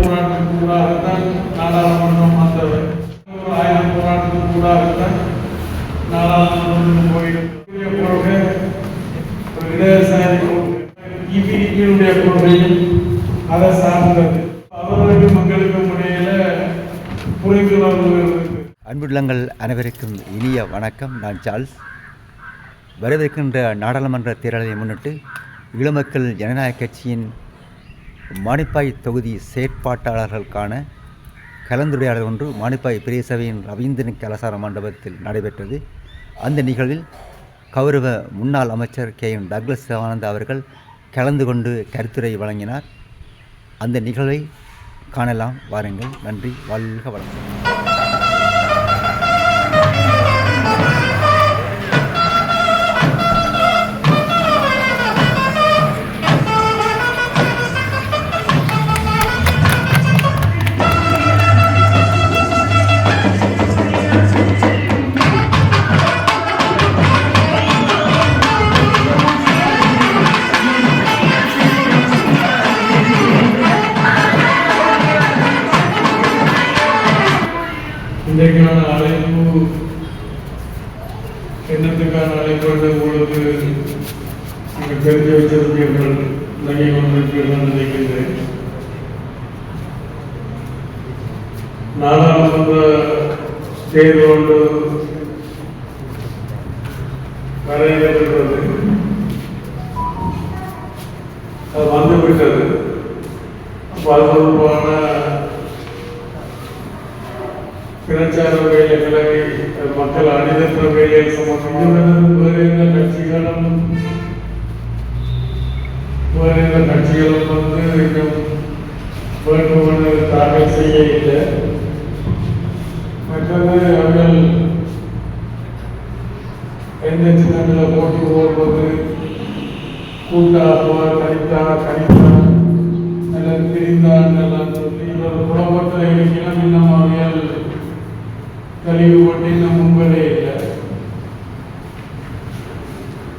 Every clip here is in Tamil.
போராட்டத்துக்கு கூடாகத்தான் நாடாளுமன்றம் வந்தது ஒரு ஆயிரம் போராட்டத்துக்கு கூடாகத்தான் நாடாளுமன்றம் போயிடும் கொள்கை ஒரு இடதுசாரி கொள்கை இபிடிபியுடைய கொள்கையும் அதை சார்ந்தது அவர்களுக்கும் மக்களுக்கும் இடையில புரிந்துணர்வு அன்புள்ளங்கள் அனைவருக்கும் இனிய வணக்கம். நான் சார்ல்ஸ். வரவிருக்கின்ற நாடாளுமன்ற தேர்தலை முன்னிட்டு ஈழமக்கள் ஜனநாயக கட்சியின் மானிப்பாய் தொகுதி செயற்பாட்டாளர்களுக்கான கலந்துரையாடல் ஒன்று மானிப்பாய் பெரிய சபையின் ரவீந்திரன் கலாசார மண்டபத்தில் நடைபெற்றது. அந்த நிகழ்வில் கௌரவ முன்னாள் அமைச்சர் கே. எம். டக்ளஸ் சிவானந்த் அவர்கள் கலந்து கொண்டு கருத்துரை வழங்கினார். அந்த நிகழ்வை காணலாம் வாருங்கள். நன்றி வாழ்க வளம் தொடர்பான பிரச்சார வேலைகளை மக்கள் அணிதிருக்கிற வேலையை சம்பந்தம் வேறு எந்த கட்சிகளும் வேறு எந்த கட்சிகளும் வந்து இன்னும் வேட்புமனு தாக்கல் செய்ய இல்லை மற்றது அவர்கள் எந்த சின்னங்களில் போட்டி போடுவது கூட்டாக கணித்தா கணித்தா பிரிந்தார்கள் இவர் புறப்பட்ட இருக்கிறோம் இன்னும் அவர்கள் கழிவு கொண்டு இன்னும் முன்பதே இல்லை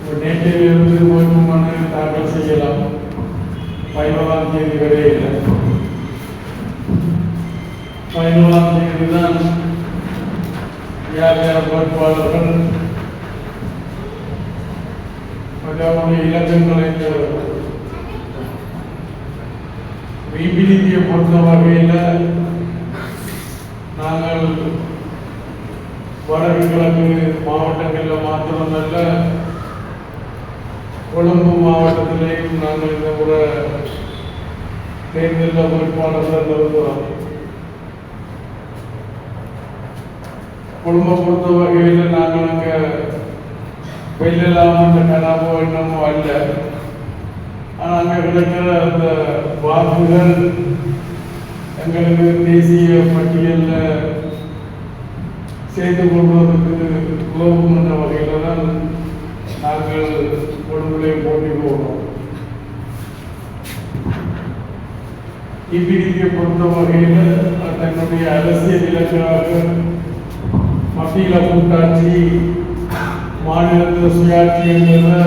ஒரு நேற்றிலிருந்து வேட்புமனு தாக்கல் செய்யலாம் பதினோராம் தேதி வரை இல்லை பதினோராம் தேதி தான் யார் யார் வேட்பாளர்கள் அவருடைய இலக்கங்களை விபிலித்தியை பொறுத்த வகையில் நாங்கள் வடக்கு கிழக்கு மாவட்டங்களில் மாத்திரமல்ல கொழும்பு மாவட்டத்திலேயும் நாங்கள் இந்த முறை தேர்தலில் வேட்பாளர்கள் நிறுத்துகிறோம் கொழும்பை பொறுத்த வகையில் நாங்கள் அங்கே வெள்ளலாம் அந்த கனவோ என்னமோ அல்ல. அங்கே கிடைக்கிற அந்த வாக்குகள் எங்களுக்கு தேசிய பட்டியலில் சேர்த்து கொள்வதற்கு உதவும் என்ற வகையில் தான் நாங்கள் கொழும்பிலே போட்டி போடுறோம் இப்பிடியை பொறுத்த வகையில் தன்னுடைய அரசியல் இலக்காக மத்தியில் கூட்டாட்சி மாநிலத்தில் சுயாட்சி என்கிற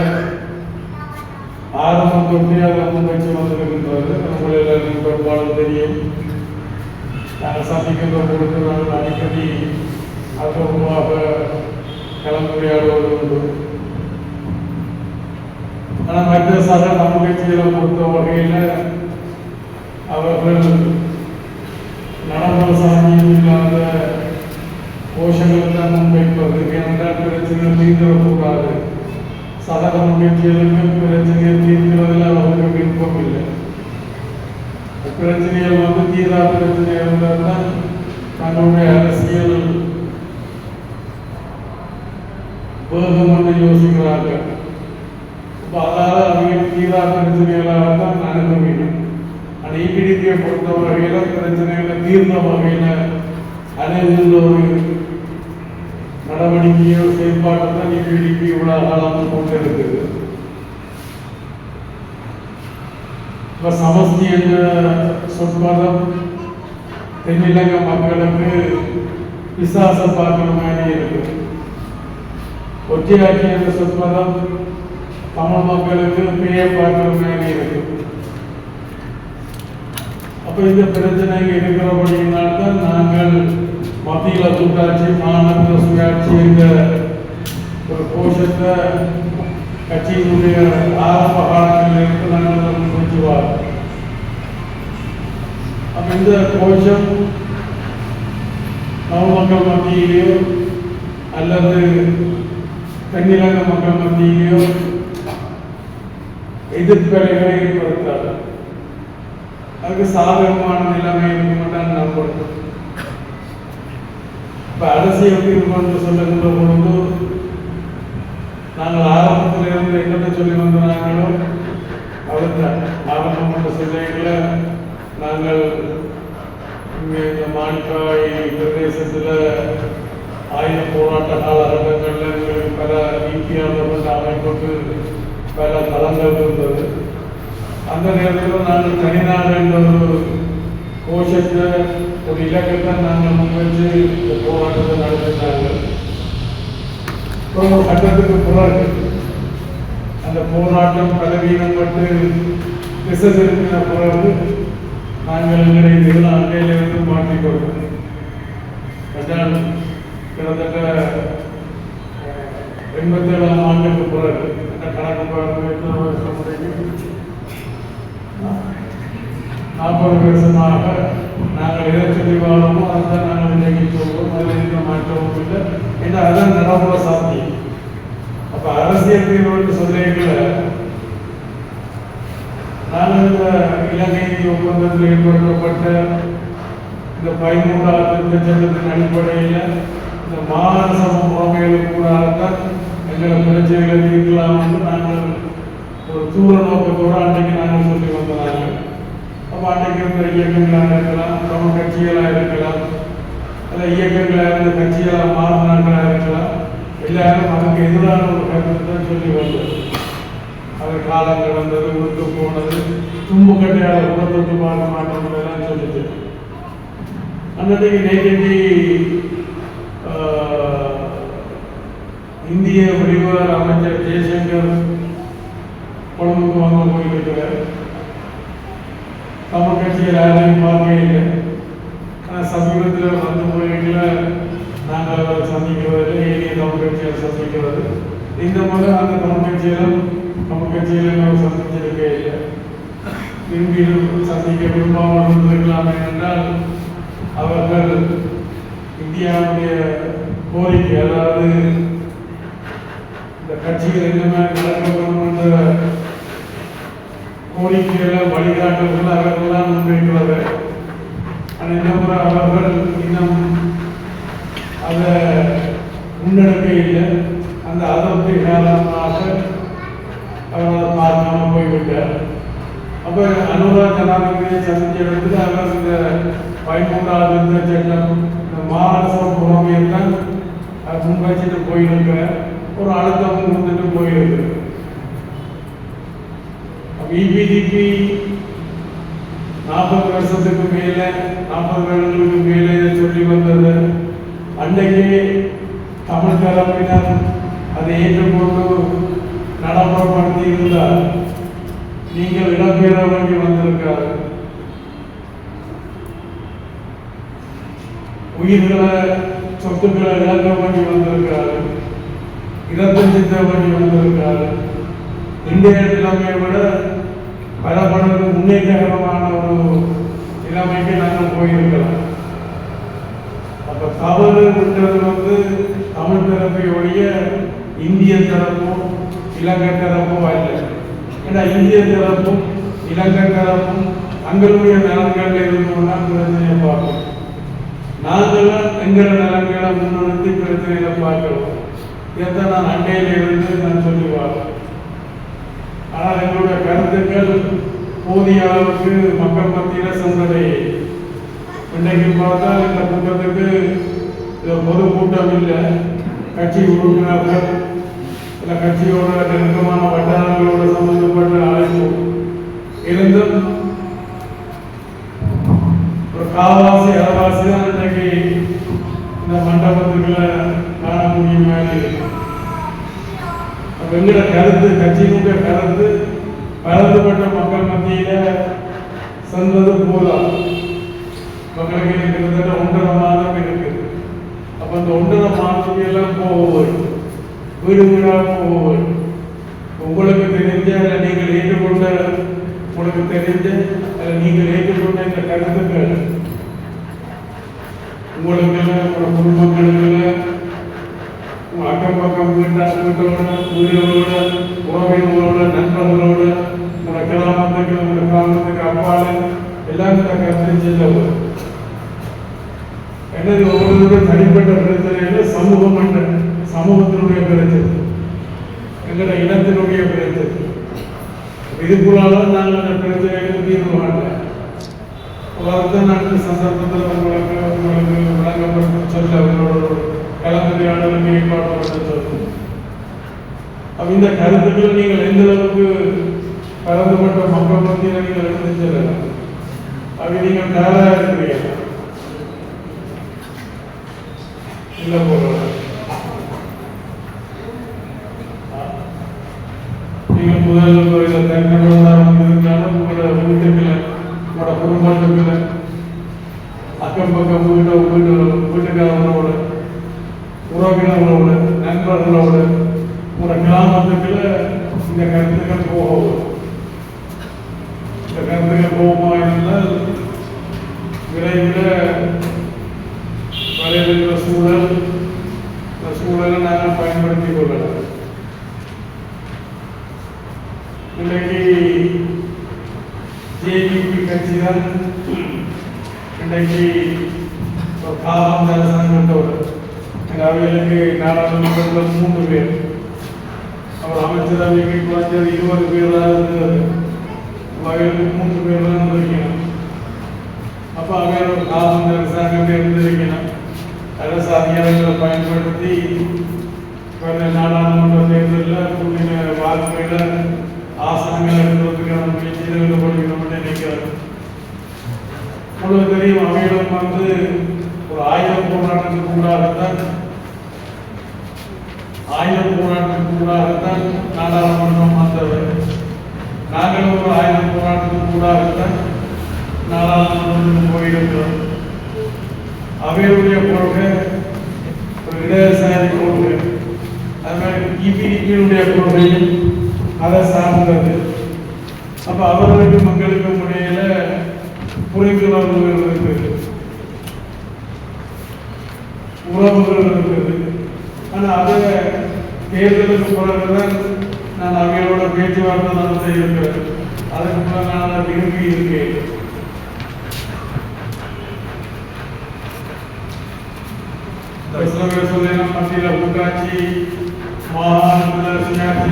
ஆரம்பம் தொட்டே அதை முன்வைச்சு வந்திருக்கின்றது உங்கள் எல்லாருக்கும் பெரும்பாலும் தெரியும். நாங்கள் சந்திக்கின்ற பொழுது நாங்கள் அடிக்கடி அற்புதமாக கலந்துரையாடுவது உண்டு ஆனால் மற்ற சக தமிழ்ச்சிகளை பொறுத்த வகையில் அவர்கள் நடைமுறை சாமியும் இல்லாத கோஷங்களை தான் முன்வைப்பது. ஏனென்றால் பிரச்சனை தீர்ந்துடக்கூடாது. சக தமிழ்ச்சிகளுக்கு பிரச்சனையை தீர்க்கிறதில் அவருக்கு விருப்பம் இல்லை பிரச்சனைகள் வந்து தீரா பிரச்சனை இருந்தால் தான் தங்களுடைய அரசியல் வேகம் என்று யோசிக்கிறார்கள் இப்போ அதால் அவங்க தீரா பிரச்சனைகளாக தான் அணுக வேண்டும் ஆனால் ஈபிடிபியை பொறுத்த வகையில் பிரச்சனைகளை தீர்ந்த வகையில் அணுகுகின்ற ஒரு நடவடிக்கையோ செயல்பாட்டை தான் ஈபிடிபி இவ்வளவு காலம் கொண்டு இருக்குது. இப்போ சமஸ்தி என்ற சொற்பதம் தென்னிலங்க மக்களுக்கு விசாசம் பார்க்கிற மாதிரி இருக்கு. ஒற்றையாட்சி என்ற சொற்பதம் தமிழ் மக்களுக்கு பேய பார்க்கிற மாதிரி இருக்கு. அப்போ இந்த பிரச்சனை இருக்கிறபடியினால் தான் நாங்கள் மத்தியில் கூட்டாட்சி மாநகர சுயாட்சி என்ற ஒரு கோஷத்தை கட்சியினுடைய ஆரம்ப காலங்களிலிருந்து நாங்கள் முன்வச்சுவார் அப்ப இந்த கோஷம் நவமக்கள் மத்தியிலேயோ அல்லது தென்னிலங்க மக்கள் மத்தியிலேயோ எதிர்ப்பலைகளை ஏற்படுத்தாது. அதுக்கு சாதகமான நிலைமை இருக்கும் தான் இப்போ அரசு எப்படி தீர்வு என்று சொல்லுகின்ற பொழுது நாங்கள் ஆரம்பத்தில் இருந்து என்னென்ன சொல்லி வந்தாங்களோ அதுதான் ஆரம்பம் கொண்ட சொல்லைகளை நாங்கள் இங்கே இந்த மாணிக்காய் பிரதேசத்தில் ஆயுத போராட்ட காலகட்டங்களில் எங்களுக்கு பல நீக்கியாளர்கள் அமைப்புக்கு பல தளங்கள் இருந்தது. அந்த நேரத்தில் நாங்கள் தனிநாடு என்ற ஒரு கோஷத்தை ஒரு இலக்கத்தை நாங்கள் முன்வச்சு இந்த போராட்டத்தை நடத்தினாங்க ஒரு கட்டத்துக்கு பிறகு அந்த போராட்டம் பலவீனப்பட்டு திசை திருப்பின பிறகு நாங்கள் எங்களுடைய நில அண்டையிலிருந்து மாற்றிக்கொள்வோம் அதான் கிட்டத்தட்ட எண்பத்தேழாம் ஆண்டுக்கு பிறகு அந்த கணக்கு பார்த்து எத்தனை வருஷம் முடியும் நாற்பது வருஷமாக நாங்கள் எதை சொல்லி வாழமோ அதுதான் நாங்கள் இன்றைக்கு சொல்வோம் அதில் எந்த மாற்றமும் இல்லை ஏன்னா அதான் நடைமுறை சாத்தியம் அப்போ அரசியல் தீர்வு சொல்லிக்கல நாங்கள் இந்த இலங்கை ஒப்பந்தத்தில் ஏற்படுத்தப்பட்ட இந்த பதிமூன்றாவது திருத்த அடிப்படையில் இந்த மாகாண சபை முறைமைகளுக்கு கூடாதான் எங்களை பிரச்சனைகளை தீர்க்கலாம் என்று நாங்கள் ஒரு தூர நோக்கத்தோடு அன்றைக்கு நாங்கள் சொல்லி வந்தார்கள் அப்போ அன்றைக்கு இருந்த இயக்கங்களாக இருக்கலாம் தமிழ் கட்சிகளாக இருக்கலாம் அல்ல இயக்கங்களாக இருந்த கட்சிகளாக மாறினார்களாக இருக்கலாம். எல்லாரும் அதுக்கு எதிரான ஒரு கருத்து தான் சொல்லி வந்தது. அது காலம் கடந்தது விட்டு போனது தும்பு கட்டையால் கூட தொட்டு பார்க்க மாட்டோம் எல்லாம் சொல்லிட்டு. அன்றைக்கு நேற்றைக்கு இந்திய வெளிவார அமைச்சர் ஜெய்சங்கர் கொழும்புக்கு வந்து போயிருக்கிறார். தமிழ் கட்சியில் யாரையும் பார்க்க இல்லை ஆனால் சமீபத்தில் வந்து போயிருக்கல நாங்கள் அவரை சந்திக்கிறது ஏனைய தமிழ் கட்சியை சந்திக்கிறது இந்த முறை அந்த தமிழ் கட்சியிலும் தமிழ் கட்சியிலும் அவர் சந்திச்சிருக்கே இல்லை. விரும்பியும் சந்திக்க விரும்பாமல் இருந்திருக்கலாம் என்றால் அவர்கள் இந்தியாவுடைய கோரிக்கை அதாவது இந்த கட்சிகள் என்ன மாதிரி என்ற கோரிக்கைகளை வழிகாட்டல்கள் அவர்கள்லாம் முன்வைக்கிறது ஆனால் இந்த முறை அவர்கள் இன்னும் அதை முன்னெடுக்க இல்லை. அந்த அதிருப்தி காரணமாக அவர் அதை பார்க்காம போய்விட்டார். அப்போ அனுராக் ஜனாதிபதியை சந்திச்ச இடத்துல அவர் இந்த பதிமூன்றாவது இருந்த சட்டம் இந்த மகாராஷ்டிரா புறமையெல்லாம் முன் வச்சுட்டு போயிருக்க ஒரு அழுத்தமும் கொடுத்துட்டு போயிருக்கு பிபிடிபி நாற்பது வருஷத்துக்கு மேலே நாற்பது வருடங்களுக்கு மேலே சொல்லி வந்தது அன்றைக்கு தமிழ் தரப்பினர் அதை ஏற்றுக்கொண்டு நடைமுறைப்படுத்தி இருந்தார் நீங்கள் இடம்பெற வேண்டி வந்திருக்காரு உயிர்களை சொத்துக்களை இழக்க வேண்டி வந்திருக்காரு இறப்பு சித்த வேண்டி வந்திருக்காரு இந்திய நிலைமையை விட பல மடங்கு முன்னேற்றகரமான ஒரு நிலைமைக்கு நாங்கள் போயிருக்கலாம் அப்போ தவறுன்றது வந்து தமிழ் தரப்பை ஒழிய இந்திய தரப்பும் இலங்கை தரப்பும் அல்ல. ஏன்னா இந்திய தரப்பும் இலங்கை தரப்பும் தங்களுடைய நலன்கள் இருந்தோம்னா பிரச்சனையை பார்க்கணும் நாங்களும் எங்கள நலன்களை முன்னிறுத்தி பிரச்சனைகளை பார்க்கிறோம். இதைத்தான் நான் அண்டையில் இருந்து நான் சொல்லி பார்க்கிறேன் ஆனால் எங்களுடைய கருத்துக்கள் போதிய அளவுக்கு மக்கள் மத்தியில் சென்றதை இன்றைக்கு பார்த்தால் இந்த கூட்டத்துக்கு பொது கூட்டம் இல்லை கட்சி உறுப்பினர்கள் சில கட்சியோட நெருக்கமான வட்டாரங்களோட சம்பந்தப்பட்ட அழைப்பு இருந்தும் ஒரு காவாசி அறவாசி தான் இன்றைக்கு இந்த மண்டபத்துக்குள்ள காண முடியுமா இருக்கு. எங்களோட கருத்து கட்சியினுடைய கருத்து பலதுபட்ட மக்கள் மத்தியில செல்வது போலாம் மக்களுக்கு எனக்கு கிட்டத்தட்ட ஒன்றரை மாதம் இருக்குது அப்ப அந்த ஒன்றரை மாதத்துக்கு எல்லாம் போவோம் வீடு வீடாக போவோம் உங்களுக்கு தெரிஞ்ச அல்ல நீங்கள் ஏற்றுக்கொண்ட உங்களுக்கு தெரிஞ்ச அல்ல நீங்கள் ஏற்றுக்கொண்ட இந்த கருத்துக்கள் உங்களுக்கு உங்களோட குடும்பங்களுக்கு அக்கம் பக்கம் வீட்டா வீட்டோட வீடுகளோட உறவினர்களோட நண்பர்களோட உங்களோட கிராமத்துக்கு நம்ம கிராமத்துக்கு அப்பாடு எல்லாரும் இந்த கருத்தை செல்ல எனது ஒவ்வொருவருடைய தனிப்பட்ட இல்லை சமூகம் என்ற சமூகத்தினுடைய பிரச்சனை. எங்களுடைய இனத்தினுடைய பிரச்சனை. இதுக்குள்ளால நாங்கள் அந்த பிரச்சனைகளுக்கு தீர்வு காணல. வளர்த்த நாட்டு சந்தர்ப்பத்தில் உங்களுக்கு உங்களுக்கு வழங்கப்பட்டு சொல்ல அவங்களோட மேம்பாடு அப்ப இந்த கருத்துக்கள் நீங்கள் எந்த அளவுக்கு பரந்துபட்ட மக்கள் மத்தியில் நீங்கள் எடுத்து செல்லலாம்? அப்படி நீங்கள் தயாராக இருக்கிறீங்க இல்லை போகலாம் நீங்கள் முதல் இந்த தனிநபர்களாக வந்திருந்தாலும் உங்களோட உங்களோட குடும்பத்துக்குள்ள அக்கம் பக்கம் வீட்டோ வீட்டு வீட்டுக்காரங்களோட உறவினர்களோடு நண்பர்களோடு ஒரு கிராமத்துக்குள்ள இந்த கருத்துக்கள் போகும். இந்த கருத்துக்கள் போகுமா என்றால் விரைவில் வரையிருக்கிற சூழல் இந்த சூழலை நாங்கள் பயன்படுத்திக் கொள்ளலாம். இன்றைக்கு ஜேபிபி கட்சி தான் இன்றைக்கு காலம் அரசாங்கத்தோடு எங்கள் அவைகளுக்கு நாடாளுமன்றத்தில் மூன்று பேர். அவர் அமைச்சரவைக்கு குறைஞ்சது இருபது பேர் தான் இருந்தது. அவைகளுக்கு மூன்று பேர் தான் இருந்திருக்கணும் அப்போ அவையோட காலம் அரசாங்கத்தை இருந்திருக்கணும் அரசு அதிகாரங்களை பயன்படுத்தி கடந்த நாடாளுமன்ற தேர்தலில் புள்ளின வாக்குகளை ஆசனங்கள் எடுப்பதற்கான முயற்சியில் ஈடுபடுகிறோம்னு நினைக்கிறேன் உங்களுக்கு தெரியும் அவையிடம் வந்து ஒரு ஆயுத போராட்டத்துக்கு கூடாகத்தான் ஆயுத போராட்டத்துக்கு கூடாகத்தான் நாடாளுமன்றம் வந்தது. நாங்களும் ஒரு ஆயுத போராட்டத்துக்கு கூடாகத்தான் நாடாளுமன்றம் போயிருக்கிறோம். அவையுடைய கொள்கை ஒரு இடதுசாரி கொள்கை அது மாதிரி இபிடிபியுடைய கொள்கையும் அதை சார்ந்தது. அப்போ அவர்களுக்கு மக்களுக்கும் இடையில புரிந்துணர்வுகள் இருக்குது. உறவுகள் இருக்குது. ஆனா அதை தேர்தலுக்கு பிறகுதான் நான் அவையோட பேச்சுவார்த்தை நடத்த இருக்கிறேன். அதுக்கு பிறகு நான் விரும்பி இருக்கேன். சில மத்தியில் உட்காட்சி மாகாணத்தில் சுயாட்சி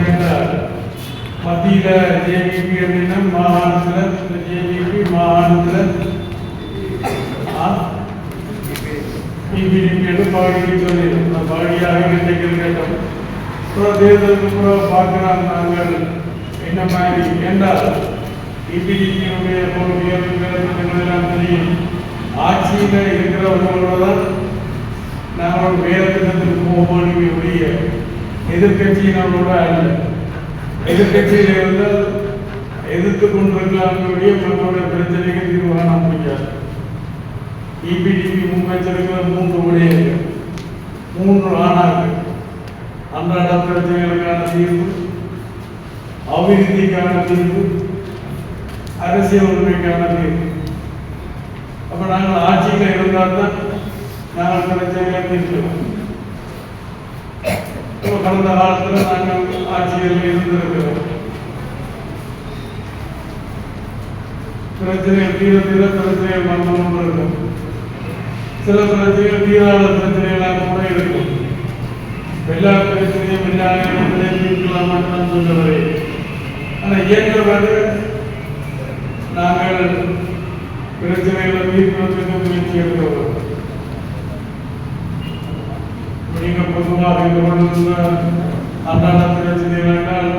மத்தியில் ஜேபிபி அப்படின்னா மாகாணத்தில் ஜேபிபி மாகாணத்தில் பிபிடிபி என்று பாடிக்கு சொல்லிடும் பாடியாக கேட்டோம் அப்புறம் தேர்தலுக்கு கூட பார்க்குறாங்க நாங்கள். என்ன மாதிரி? என்றால் பிபிடிபியுடைய கொள்கைகள் எல்லாம் தெரியும்? ஆட்சியில் இருக்கிறவர்களோட தான் நாங்கள் வேறு திட்டத்துக்கு போகக்கூடிய எதிர்கட்சியினரோட அல்ல. எதிர்கட்சியில் இருந்தால் எதிர்த்து கொண்டிருக்கலாம்னுடைய மக்களுடைய பிரச்சனைகள் தீர்வு காண முடியாது. இபிடிபி முன்வைச்சிருக்கிற மூன்று விடயங்கள் மூன்று ஆனார்கள் அன்றாட பிரச்சனைகளுக்கான தீர்வு அபிவிருத்திக்கான தீர்வு அரசியல் உரிமைக்கான தீர்வு அப்போ நாங்கள் ஆட்சியில் இருந்தால் தான் நாங்கள் பிரச்சனைகளை தீர்க்கிறோம். கடந்த காலத்தில் நாங்கள் ஆட்சியில் இருந்திருக்கிறோம். பிரச்சனைகள் தீர தீர பிரச்சனைகள் மரணம் இருக்கும் சில பிரச்சனைகள் தீராத பிரச்சனைகளாக கூட இருக்கும் எல்லா பிரச்சனையும் எல்லா இடங்களையும் தீர்க்கலாம் ஆனால் இயங்குவது நாங்கள் பிரச்சனைகளை தீர்க்கிறதுக்கு முயற்சி எடுக்கிறோம் நீங்கள் பொதுவாக இந்த கொண்டிருந்த அன்றாட பிரச்சனைகள் என்றால்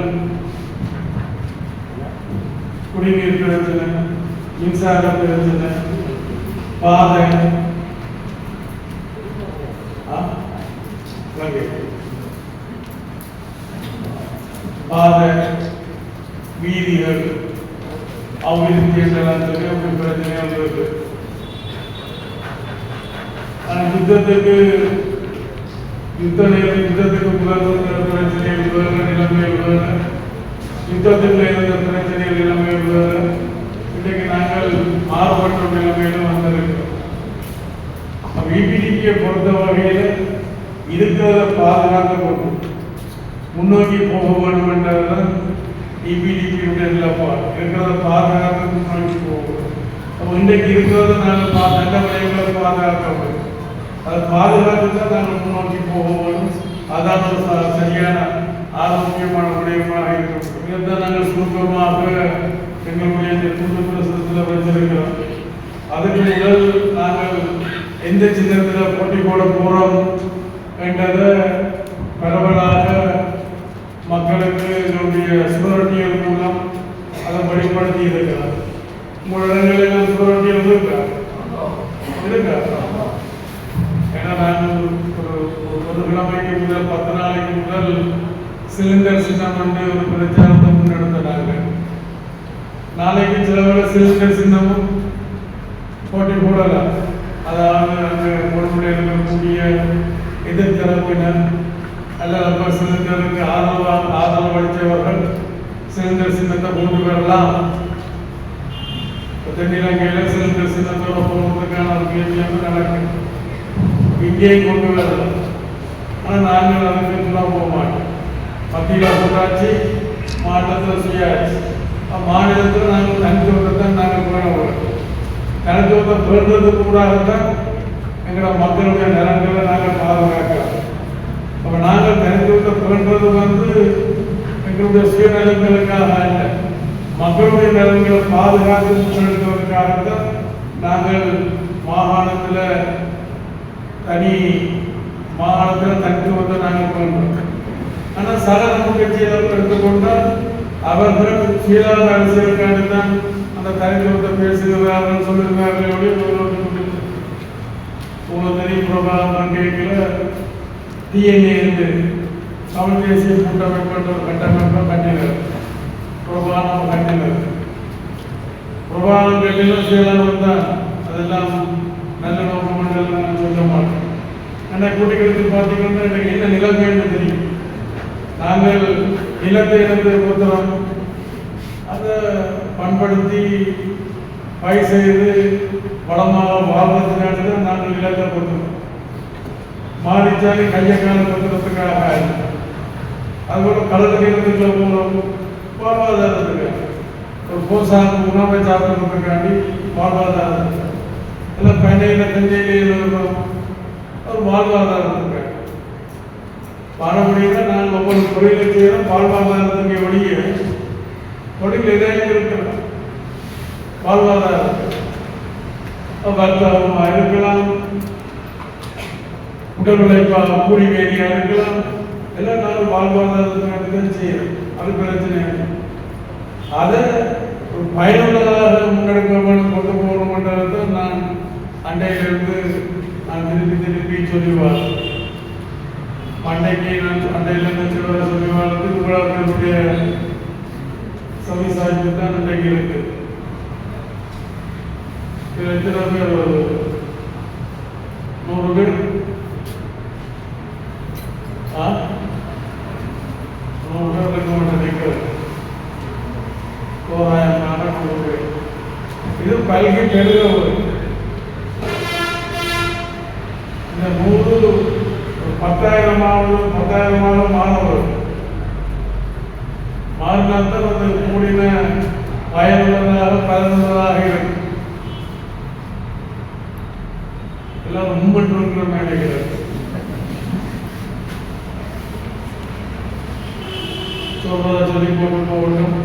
குடிநீர் பிரச்சனை மின்சார பிரச்சனை பாதை பாதை வீதிகள் அபிவிருத்தி என்றெல்லாம் சொல்லி அப்படி பிரச்சனைகள் இருக்கு ஆனால் யுத்தத்துக்கு யுத்த நேர யுத்தத்துக்கு முதல் வந்த பிரச்சனைகள் வேறு நிலைமைகள் வேறு யுத்தத்தில் இருந்த பிரச்சனைகள் நிலைமைகள் வேறு இன்றைக்கு நாங்கள் மாறுபட்ட நிலைமையிலும் வந்திருக்கிறோம். விபிடிபியை பொறுத்த வகையில் இருக்கிறத பாதுகாக்க போகும் முன்னோக்கி போக வேண்டும் என்றதுதான் இபிடிபியுடைய நிலப்பாடு இருக்கிறத பாதுகாத்து முன்னோக்கி போகணும் அப்போ இன்றைக்கு இருக்கிறத நாங்கள் பா நல்ல விளைவுகளை பாதுகாக்க வேண்டும் அதை பாதுகாத்து தான் நாங்கள் முன்னோக்கி போக வேண்டும் அதான் ஒரு சரியான ஆரோக்கியமான விடயமாக இருக்கும் இதைத்தான் நாங்கள் சுருக்கமாக எங்களுடைய புது பிரசத்தில் பிரசனத்தில் வச்சிருக்கிறோம் அதுக்கு முதல் நாங்கள் எந்த சின்னத்தில் போட்டி போட போகிறோம் என்றதை பரவலாக மக்களுக்கு என்னுடைய சுவரட்டியல் மூலம் அதை வெளிப்படுத்தி இருக்கிறார் உங்கள் இடங்களில் சுவரட்டியல் இருக்கா? இருக்கா? ஏன்னா நான் ஒரு ஒரு- கிழமைக்கு முதல் பத்து நாளைக்கு முதல் சிலிண்டர் சின்னம் என்று ஒரு பிரச்சாரத்தை முன்னெடுத்தாங்க நாளைக்கு சில வேளை சிலிண்டர் சின்னமும் போட்டி போடலாம். அதாவது அங்கு பொறுப்புடைய இருக்கக்கூடிய எதிர்த்தரப்பினர் அல்லது சிலிண்டருக்கு ஆதரவாக ஆதரவு அளித்தவர்கள் சிலிண்டர் சின்னத்தை கொண்டு வரலாம் தென்னிலங்கையில் சிலிண்டர் சின்னத்தோட போகிறதுக்கான ஒரு கேள்வியாக நடக்கும் இங்கேயும் கொண்டு வரலாம் ஆனால் நாங்கள் அதுக்கு எல்லாம் போக மாட்டோம். மத்தியில் கூட்டாட்சி மாநிலத்தில் சுயாட்சி மாநிலத்தில் நாங்கள் தனித்துவத்தை நாங்கள் பேண போகிறோம் தனித்துவத்தை பேணுறதுக்கு கூடாகத்தான் எங்களோட மக்களுடைய நலன்களை நாங்கள் பாதுகாக்கிறோம். அப்போ நாங்கள் தனித்துவத்தை பேணுறது வந்து எங்களுடைய சுயநலங்களுக்காக இல்லை மக்களுடைய நலன்களை பாதுகாத்து முன்னெடுப்பதற்காகத்தான் நாங்கள் மாகாணத்தில் தனி மாகாணத்தில் தனித்துவத்தை நாங்கள் பண்ணுறோம் ஆனால் சக நம்ம கட்சியில் எடுத்துக்கொண்டால் அவர்கள் சீரான அரசியலுக்காக தான் அந்த தனித்துவத்தை பேசுகிறார்கள் சொல்லுகிறார்கள் உங்களுக்கு தெரியும் பிரபாகரன் கேட்கல டிஎன்ஏ இருந்து தமிழ் தேசிய கூட்டமைப்பு என்ற ஒரு கட்டமைப்பை கட்டினர். பிரபாகரம் கட்டினர். பிரபாகரன் கேட்கல சுயலாதம் தான் அதெல்லாம் நல்ல நோக்கம் எல்லாம் நான் சொல்ல மாட்டேன் ஆனால் கூட்டிகளுக்கு பார்த்தீங்கன்னா எனக்கு என்ன நிலைமைன்னு தெரியும். நாங்கள் நிலத்தை இழந்து கொடுத்துறோம் அதை பண்படுத்தி பயிர் செய்து வளமாக வாழ்வதற்காக தான் நாங்கள் நிலத்தை கொடுத்துறோம் மாறிச்சாலி கையை கால கொடுக்கறதுக்காக அதுபோல கடல் நீளத்துக்குள்ள போகிறோம் வாழ்வாதாரத்துக்காக ஒரு போசாக உணவை சாப்பிட்றதுக்காண்டி வாழ்வாதாரத்துக்காக இல்லை பண்ணையில் தஞ்சையில் இருக்கிறோம் ஒரு வாழ்வாதாரத்துக்காக மறுபடியும் நாங்கள் ஒவ்வொரு தொழிலை செய்யறோம் வாழ்வாதாரத்துக்கு ஒழிய தொழில் எதாவது இருக்கலாம் வாழ்வாதாரத்துக்கு. வர்த்தகமாக இருக்கலாம் உடல் உழைப்பா கூலி வேலையாக இருக்கலாம் எல்லாம் நாளும் வாழ்வாதாரத்துக்காக தான் அது பிரச்சனை இல்லை. அதை பயனுள்ளதாக முன்னெடுக்க வேண்டும் கொண்டு போகணும்ன்றதை நான் அண்டையிலிருந்து நான் திருப்பி திருப்பி சொல்லுவார். பண்டைக்கு நான் அண்டையிலிருந்து சொல்லுவார் சொல்லுவார். திருவிழாவினுடைய சவி சாய்ப்பு தான் அண்டைக்கு இருக்கு. இதுல எத்தனை பேர் நூறு பேர் ஆ நூறு பேர் இருக்க மாட்டேன் நிற்கிறது தோராயமான நூறு பேர் இது பல்கி பெருக இந்த நூறு ஒரு பத்தாயிரமாவது பத்தாயிரமாவது மாணவர் மாறினால்தான் அந்த கூடின பயனுள்ளதாக பயனுள்ளதாக இருக்கும் எல்லாம் முன்பற்று இருக்கிற நினைக்கிறார் சொல்றதை சொல்லி போட்டு போகணும்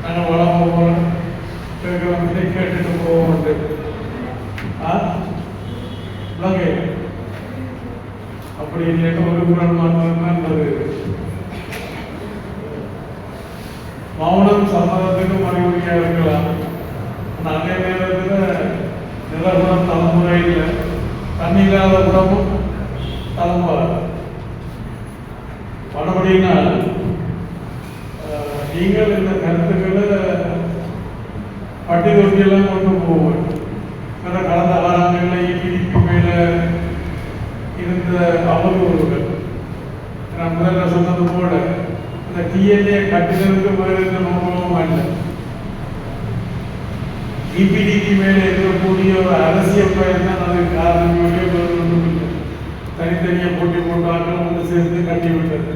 நாங்கள் வளம் போகணும் கேட்குறவங்க கேட்டுட்டு போக ஆ விளங்க அப்படி இல்லைன்னு ஒரு குரல் மாற்றம் வருது மௌனம் சம்மதத்துக்கு மறுபடியாக இருக்கலாம் ஆனால் அதே நேரத்தில் நிலகுணம் தலைமுறை இல்லை தண்ணி இல்லாத குணமும் தலைமுறை மறுபடினா நீங்கள் இந்த கருத்துக்களை பட்டி தொட்டியெல்லாம் கொண்டு போவோம் கடந்த காலங்களில் இடிக்கு மேலே இருந்த அவதூறுகள் நான் முதல்ல சொன்னது போல இந்த டிஎன்ஏ கட்டுதலுக்கு வேறு எந்த நோக்கமும் அல்ல இபிடிக்கு மேலே இருக்கக்கூடிய ஒரு அரசியல் பயன் தான் அதுக்கு காரணமே வேறு ஒன்றும் இல்லை தனித்தனியாக போட்டி போட்டாங்க ஒன்று சேர்ந்து கட்டி விட்டது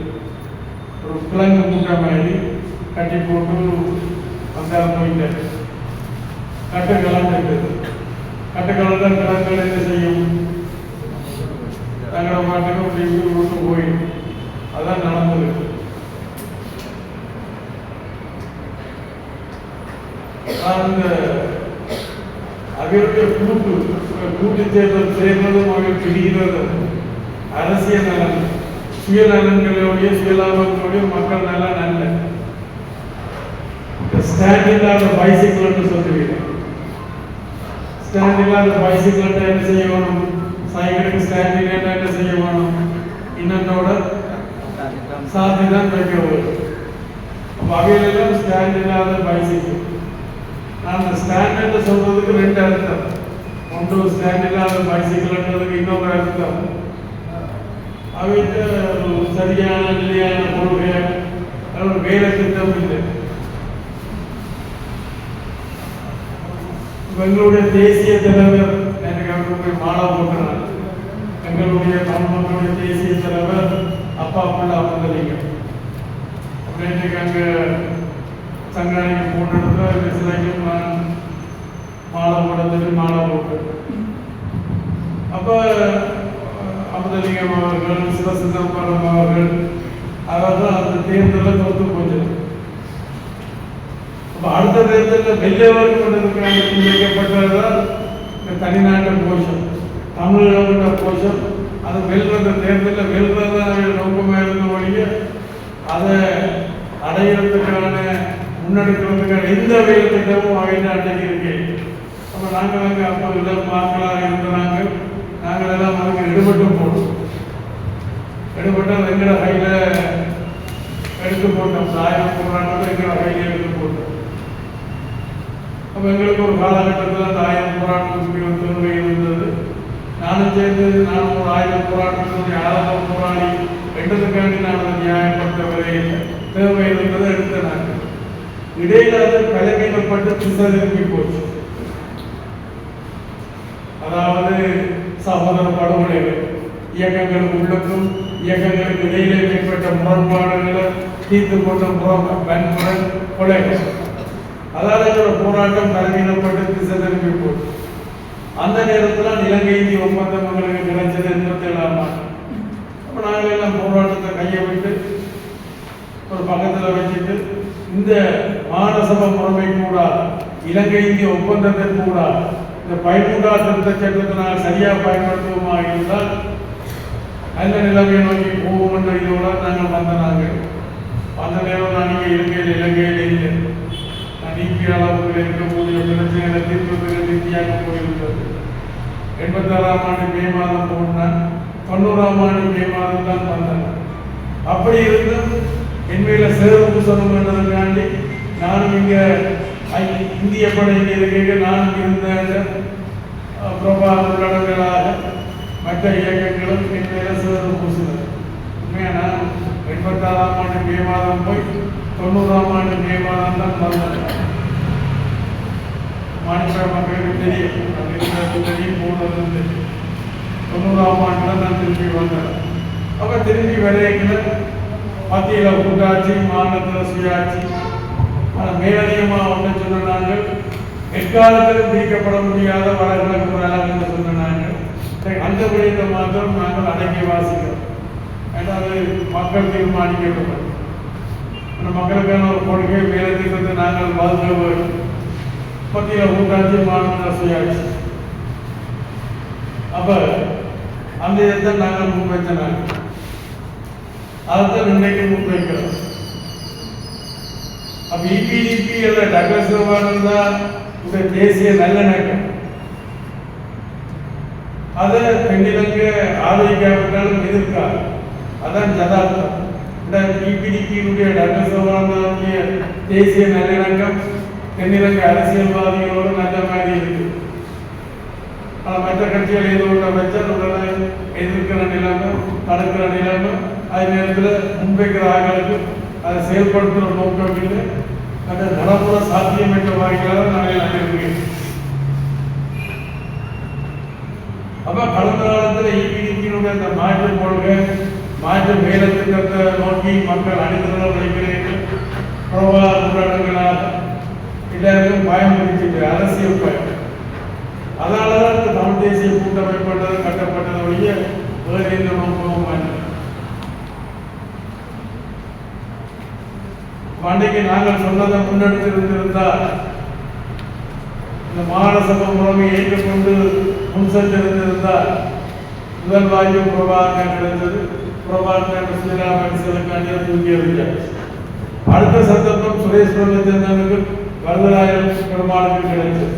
ஒரு கிழங்கு மூட்டை மாதிரி கட்டி போட்டு வந்தால் போயிட்டாரு கட்டுக்கெல்லாம் கட்டுது கட்டுக்கெல்லாம் தான் கிழங்குகள் என்ன செய்யும் தங்களோட மாட்டுக்கு அப்படி இப்படி விட்டு போயிடும் அதான் நடந்தது அந்த அவருடைய கூட்டு கூட்டு தேர்தல் சேர்ந்ததும் அவர் பிரிகிறதும் அரசியல் நலன் சுயநலன்களோடைய சுயலாபங்களோடைய மக்கள் நலன் அல்ல ஸ்டாண்ட் இல்லாத பைசிக்கிள்னு சொல்லுவீங்க ஸ்டாண்ட் இல்லாத பைசிக்கிள்ட்ட என்ன செய்ய வேணும் சைக்கிளுக்கு ஸ்டாண்ட் இல்லைன்னா என்ன செய்ய வேணும் இன்னொன்னோட சாத்தி தான் வைக்க வரும் அப்போ அவையிலெல்லாம் ஸ்டாண்ட் இல்லாத பைசிக்கிள் நான் அந்த ஸ்டாண்ட் சொல்றதுக்கு ரெண்டு அர்த்தம் ஒன்று ஸ்டாண்ட் இல்லாத பைசிக்கிள்ன்றதுக்கு இன்னொரு அர்த்தம் அவைக்கு ஒரு சரியான நிலையான கொள்கை ஒரு வேலை திட்டம் இல்லை எங்களுடைய தேசிய தலைவர் எனக்கு அங்கே போய் மாலை போட்டுறாங்க எங்களுடைய தமிழ் மக்களுடைய தேசிய தலைவர் அப்பா பிள்ளை அமர்ந்தலிங்க அப்புறம் இன்னைக்கு அங்கே சங்காணிக்கு போட்டு சிலைக்கும் நான் மாலை போடுறதுக்கு மாலை போட்டு அப்போ அமுதலிங்கம் அவர்கள் சிவசிதம்பரம் அவர்கள் அவர்கள் அந்த தேர்தலில் தோற்று போச்சு அப்போ அடுத்த தேர்தலில் வெள்ளவர்கள் கொண்டிருக்கிறாங்க முன்வைக்கப்பட்டதுதான் இந்த தனிநாட்டு கோஷம். தமிழக கோஷம். அது வெல்ற தேர்தலில் வெல்றதான் நோக்கமாக இருந்த வழிய அதை அடையிறதுக்கான முன்னெடுக்கிறதுக்கான எந்த வேலை திட்டமும் அவங்க அன்றைக்கு இருக்கு அப்போ நாங்கள் அங்கே அப்போ இளம் மாக்களாக இருந்தாங்க நாங்கள் எல்லாம் அதுக்கு எடுபட்டு போனோம். எடுபட்டால் எங்களோட கையில் எடுத்து போட்டோம். சாயம் போடுறாங்க எங்களோட கையில் எடுத்து போட்டோம். அப்போ எங்களுக்கு ஒரு காலகட்டத்தில் அந்த ஆயிரம் போராட்டத்துக்கு ஒரு இருந்தது. நானும் சேர்ந்து நானும் ஒரு ஆயிரம் போராட்டத்தினுடைய ஆரம்ப போராடி ரெண்டதுக்காண்டி நான் அதை நியாயப்படுத்த வரையில் தேவை இருந்ததை நாங்கள் இடையில அது கலங்கிடப்பட்டு திசை போச்சு. அதாவது சகோதர படுகொலைகள் இயக்கங்கள் உள்ளுக்கும் இயக்கங்களுக்கு இடையிலே ஏற்பட்ட முரண்பாடுகளை தீர்த்து கொண்ட முறம் வன்முறை கொலைகள். அதாவது எங்களோட போராட்டம் கலங்கிடப்பட்டு திசை திரும்பி போச்சு. அந்த நேரத்தில் இலங்கை ஒப்பந்தம் எங்களுக்கு கிடைச்சது எண்பத்தி ஏழாம் ஆண்டு. அப்போ நாங்கள் எல்லாம் போராட்டத்தை கையை விட்டு ஒரு பக்கத்தில் வச்சுட்டு இந்த மாநசபை முறைமை கூட இலங்கை இந்திய ஒப்பந்தத்தை கூட இந்த பயன்கூடா திருத்த சட்டத்தை நாங்கள் சரியாக பயன்படுத்துவோமா இருந்தால் நல்ல நிலைமையை நோக்கி போவோம் என்ற இதோட நாங்கள் வந்த நாங்கள். அந்த நேரம் நான் இங்கே இலங்கையில் இலங்கையில் இல்லை. நான் நீக்கிய அளவுக்கு இருக்கக்கூடிய பிரச்சனைகளை தீர்ப்பதற்கு இந்தியாக போயிருந்தது. எண்பத்தாறாம் ஆண்டு மே மாதம் போனேன் தொண்ணூறாம் ஆண்டு மே மாதம் தான் வந்தேன் அப்படி இருந்தும் என் மேல சிறப்பு சொல்லணும் என்றதுக்காண்டி நானும் இங்க இந்திய படை இங்க இருக்க நானும் இருந்த பிரபா உள்ளடங்களாக மற்ற இயக்கங்களும் என் மேல சிறப்பு பூசினர் உண்மையா நான் எண்பத்தாறாம் ஆண்டு மே மாதம் போய் தொண்ணூறாம் ஆண்டு மே மாதம் தான் வந்தேன் மாநில மக்களுக்கு தெரியும் அது இருக்கிறது தெரியும் போனது தெரியும். தொண்ணூறாம் தான் நான் திரும்பி வந்தேன். அப்போ திரும்பி வரையில மத்தியில் கூட்டாட்சி மாநிலத்தில் சுயாட்சி ஆனால் மேலதிகமாக ஒன்று சொன்ன நாங்கள் எக்காலத்திலும் பிரிக்கப்பட முடியாத வடகிழக்கு வரலாறு என்று சொன்ன நாங்கள் அந்த விடயத்தை மாத்திரம் நாங்கள் அடங்கி வாசிக்கிறோம். ஏன்னா அது மக்கள் தீர்மானிக்கப்படும். அந்த மக்களுக்கான ஒரு கொள்கை மேலதிகத்தை நாங்கள் வாழ்ந்த வேண்டும். மத்தியில் கூட்டாட்சி மாநில சுயாட்சி அப்போ அந்த இதை நாங்கள் முன்வைத்த நாங்கள் அதைத்தான் இன்றைக்கு முன்வைக்கிறோம் அப்ப இபிடிபி அல்ல டக்ளஸ் சிவானந்தா இந்த தேசிய நல்லிணக்கம் அதை பெண்ணிலங்க ஆதரிக்காவிட்டாலும் எதிர்க்காது அதான் ஜதார்த்தம் இந்த இபிடிபியினுடைய டக்ளஸ் சிவானந்தாவுடைய தேசிய நல்லிணக்கம் தென்னிலங்கை அரசியல்வாதிகளோடு நல்ல மாதிரி இருக்கு. மற்ற கட்சிகள் ஏதோ ஒன்றை வச்சா உடனே எதிர்க்கிற நிலைமை தடுக்கிற நிலைமை அதே நேரத்தில் முன்வைக்கிற ஆய்வுகளுக்கு அதை செயல்படுத்துகிற நோக்கம் இல்லை. அது நடைமுறை என்ற வாய்களாக நாங்கள் நடைபெறுகிறோம் அப்ப கடந்த காலத்தில் ஈபிடிக்கினுடைய அந்த மாற்று கொள்கை மாற்று வேலை திட்டத்தை நோக்கி மக்கள் அணிதிரள வைக்கிறீர்கள். பிரபா ஊரடங்களாக எல்லாருக்கும் பயம் இருந்துச்சு அரசியல் பயம். அதனால தான் தமிழ் தேசிய கூட்டமைப்பட்டது கட்டப்பட்டது ஒழிய வேறு எந்த நோக்கமும் அல்ல பண்டிகை நாங்கள் சொன்னதை முன்னெடுத்திருந்திருந்தால் இந்த மாநசபை முறைமை ஏற்றுக்கொண்டு முன் சென்றிருந்திருந்தால் முதல் வாயு பிரபாகரன் கிடைத்தது. பிரபாகரன் ஸ்ரீராமன் சிலக்காண்டியை தூக்கி எறிஞ்சாச்சு அடுத்த சந்தர்ப்பம் சுரேஷ் பிரபஞ்சந்தனுக்கு வரதராயன் பெருமாளுக்கு கிடைத்தது.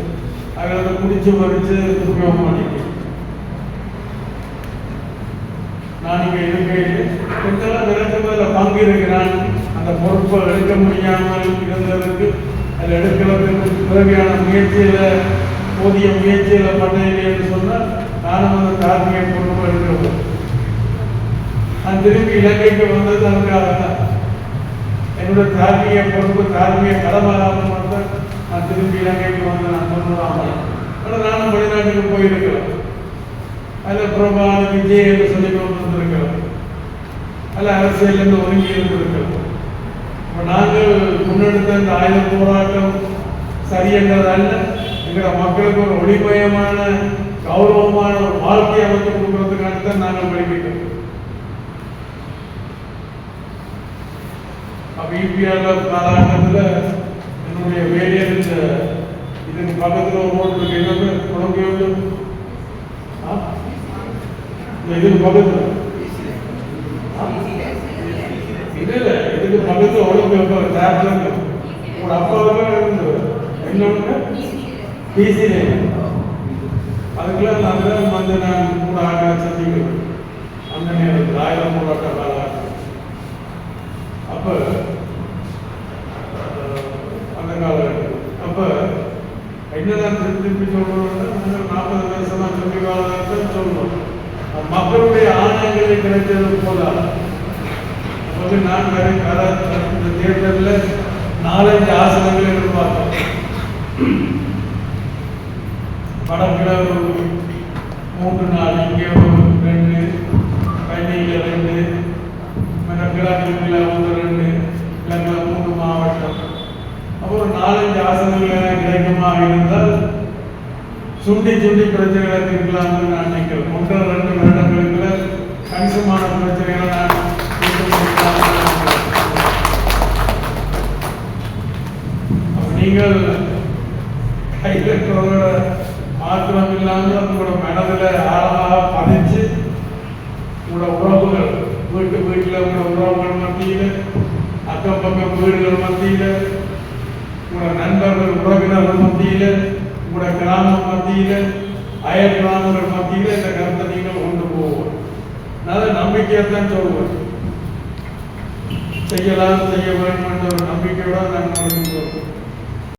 அதில் குடிச்சு மறிச்சு துர்பயோகம் பண்ணிட்டு நான் இங்கே இருக்கையில் கொஞ்சம் நிரந்தரத்தில் பங்கு இருக்கிறான் அந்த பொறுப்பை எடுக்க முடியாமல் இருந்ததற்கு அதில் எடுக்கிறதுக்கு தேவையான முயற்சியில் போதிய முயற்சியில் பண்ணவில்லை என்று சொன்னால் நானும் அந்த தார்மீக பொறுப்பை எடுக்கிறோம். நான் திரும்பி இலங்கைக்கு வந்தது அதுக்காக தான் என்னோட தார்மீக பொறுப்பு தார்மீக கடமையாக மட்டும் நான் திரும்பி இலங்கைக்கு வந்து நான் தொண்ணூறாம் ஆனால் நானும் வெளிநாட்டுக்கு போயிருக்கிறேன். அதில் பிரபான விஜய் என்று சொல்லி கொண்டு வந்திருக்கிறோம் அதில் அரசியலேருந்து ஒதுங்கி இருந்திருக்கிறோம் நாங்கள் முன்னெடுத்த இந்த ஆயுத போராட்டம் சரி என்றதல்ல எங்களோட மக்களுக்கு ஒரு ஒளிமயமான கௌரவமான ஒரு வாழ்க்கையை அமைத்து கொடுக்கறதுக்காக தான் நாங்கள் வெளியிட்டோம் அப்போ இபிஆர் காலகட்டத்தில் என்னுடைய வேலையை இந்த இதுக்கு பக்கத்தில் ஒரு ரோடு இருக்கு. என்ன குழந்தையோடு ஆ? இதுக்கு பக்கத்தில். இல்ல இல்ல இதுக்கு பக்கத்துல ஒழுங்கு வைப்பாங்க டேப்ல அப்பாவுக்கு இருந்து என்னொன்னு பிசில அதுக்கெல்லாம் நான் வந்து நான் கூட ஆக சந்திக்கிறேன் அந்த நேரத்தில் ஆயிரம் போராட்ட காலகட்டம் அப்ப அஹ், அந்த காலம் அப்ப என்னதான் திருப்பி திருப்பி நாற்பது வருஷமா சொல்லி காலகட்டம் சொல்லணும் மக்களுடைய ஆணையங்களை கிடைத்தது போல வந்து நான் வரை இந்த தேர்தலில் நாலஞ்சு ஆசனங்களை எதிர்பார்த்தோம். வடக்கில் ஒரு மூன்று நாள் இங்கே ஒரு ரெண்டு கன்னியில் ரெண்டு கிழக்கில் வந்து ரெண்டு இலங்கை மூணு மாவட்டம். அப்போ ஒரு நாலஞ்சு ஆசனங்கள் எனக்கு கிடைக்குமா இருந்தால் சுண்டி சுண்டி பிரச்சனைகளை தீர்க்கலாம்னு நான் நினைக்கிறேன். ஒன்றரை ரெண்டு வருடங்களுக்குள்ள கணிசமான பிரச்சனைகளை நான் தீர்த்து முடிக்கலாம்னு நினைக்கிறேன். அப்ப நீங்கள் கையில் இருக்கிறவங்களோட மாத்திரம் இல்லாமல் உங்களோட மனதில் ஆழமாக பதிச்சு உங்களோட உறவுகள் வீட்டு வீட்டில் உங்களோட உறவுகள் மத்தியில் அக்கம் பக்கம் வீடுகள் மத்தியில் உங்களோட நண்பர்கள் உறவினர்கள் மத்தியில் உங்களோட கிராமம் மத்தியில் அயல் கிராமங்கள் மத்தியில் இந்த கருத்தை நீங்கள் கொண்டு போவோம் நான் நம்பிக்கையை செய்யலாம் செய்ய வேண்டும் என்ற ஒரு நம்பிக்கையோட நான்